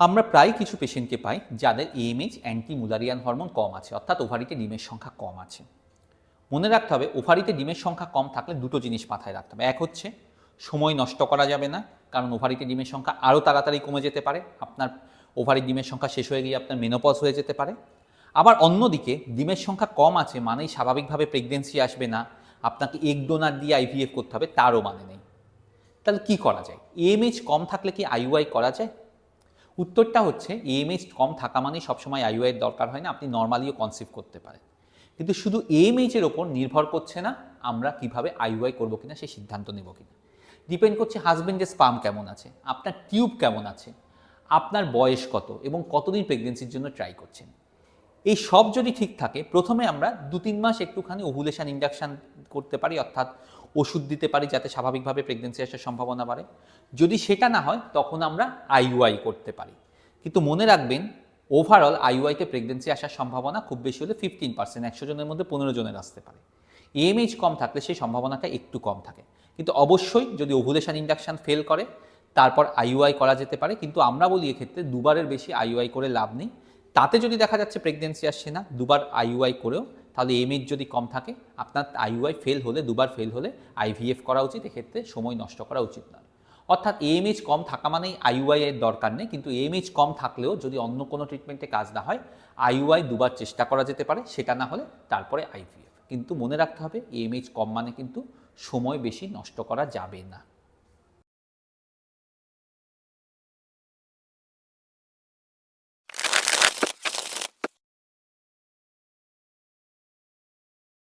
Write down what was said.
আমরা প্রায় কিছু পেশেন্টকে পাই যাদের এএমএইচ অ্যান্টি মুলারিয়ান হরমোন কম আছে, অর্থাৎ ওভারিতে ডিমের সংখ্যা কম আছে। মনে রাখতে হবে ওভারিতে ডিমের সংখ্যা কম থাকলে দুটো জিনিস মাথায় রাখতে হবে। এক হচ্ছে, সময় নষ্ট করা যাবে না, কারণ ওভারিতে ডিমের সংখ্যা আরও তাড়াতাড়ি কমে যেতে পারে, আপনার ওভারি ডিমের সংখ্যা শেষ হয়ে গিয়ে আপনার মেনোপজ হয়ে যেতে পারে। আবার অন্যদিকে, ডিমের সংখ্যা কম আছে মানেই স্বাভাবিকভাবে প্রেগনেন্সি আসবে না, আপনাকে এক ডোনার দিয়ে আইভিএফ করতে হবে, তারও মানে নেই। তাহলে কি করা যায়? এমএইচ কম থাকলে কি আইইউআই করা যায়? উত্তরটা হচ্ছে এএমএইচ কম থাকা মানেই সবসময় আইইউআই এর দরকার হয় না, আপনি নর্মালিও কনসিভ করতে পারেন। কিন্তু শুধু এএমএইচ এর ওপর নির্ভর করছে না, আমরা কীভাবে আইইউআই করব কিনা, সেই সিদ্ধান্ত নেব কিনা। ডিপেন্ড করছে হাজবেন্ডের স্পাম কেমন আছে, আপনার টিউব কেমন আছে, আপনার বয়স কত এবং কতদিন প্রেগনেন্সির জন্য ট্রাই করছেন। এই সব যদি ঠিক থাকে, প্রথমে আমরা দু তিন মাস একটুখানি ওভুলেশন ইন্ডাকশন করতে পারি, অর্থাৎ ওষুধ দিতে পারি যাতে স্বাভাবিকভাবে প্রেগনেন্সি আসার সম্ভাবনা বাড়ে। যদি সেটা না হয়, তখন আমরা আইইউআই করতে পারি। কিন্তু মনে রাখবেন ওভারঅল আইইউআইতে প্রেগনেন্সি আসার সম্ভাবনা খুব বেশি হলে ফিফটিন পার্সেন্ট একশো জনের মধ্যে পনেরো জনের আসতে পারে। এএমএইচ কম থাকলে সেই সম্ভাবনাটা একটু কম থাকে। কিন্তু অবশ্যই যদি ওভুলেশন ইন্ডাকশান ফেল করে, তারপর আইইউআই করা যেতে পারে। কিন্তু আমরা বলি এক্ষেত্রে দুবারের বেশি আইইউআই করে লাভ নেই। তাতে যদি দেখা যাচ্ছে প্রেগনেন্সি আসছে না, দুবার আইইউআই করেও তাহলে এমএইচ যদি কম থাকে, আপনার আইইউআই ফেল হলে, দুবার ফেল হলে আইভিএফ করা উচিত, এক্ষেত্রে সময় নষ্ট করা উচিত নয় অর্থাৎ এএমএইচ কম থাকা মানেই আইইউআই এর দরকার নেই, কিন্তু এএমএইচ কম থাকলেও যদি অন্য কোনো ট্রিটমেন্টে কাজ না হয় আইইউআই দুবার চেষ্টা করা যেতে পারে, সেটা না হলে তারপরে আইভিএফ কিন্তু মনে রাখতে হবে এএমএইচ কম মানে কিন্তু সময় বেশি নষ্ট করা যাবে না।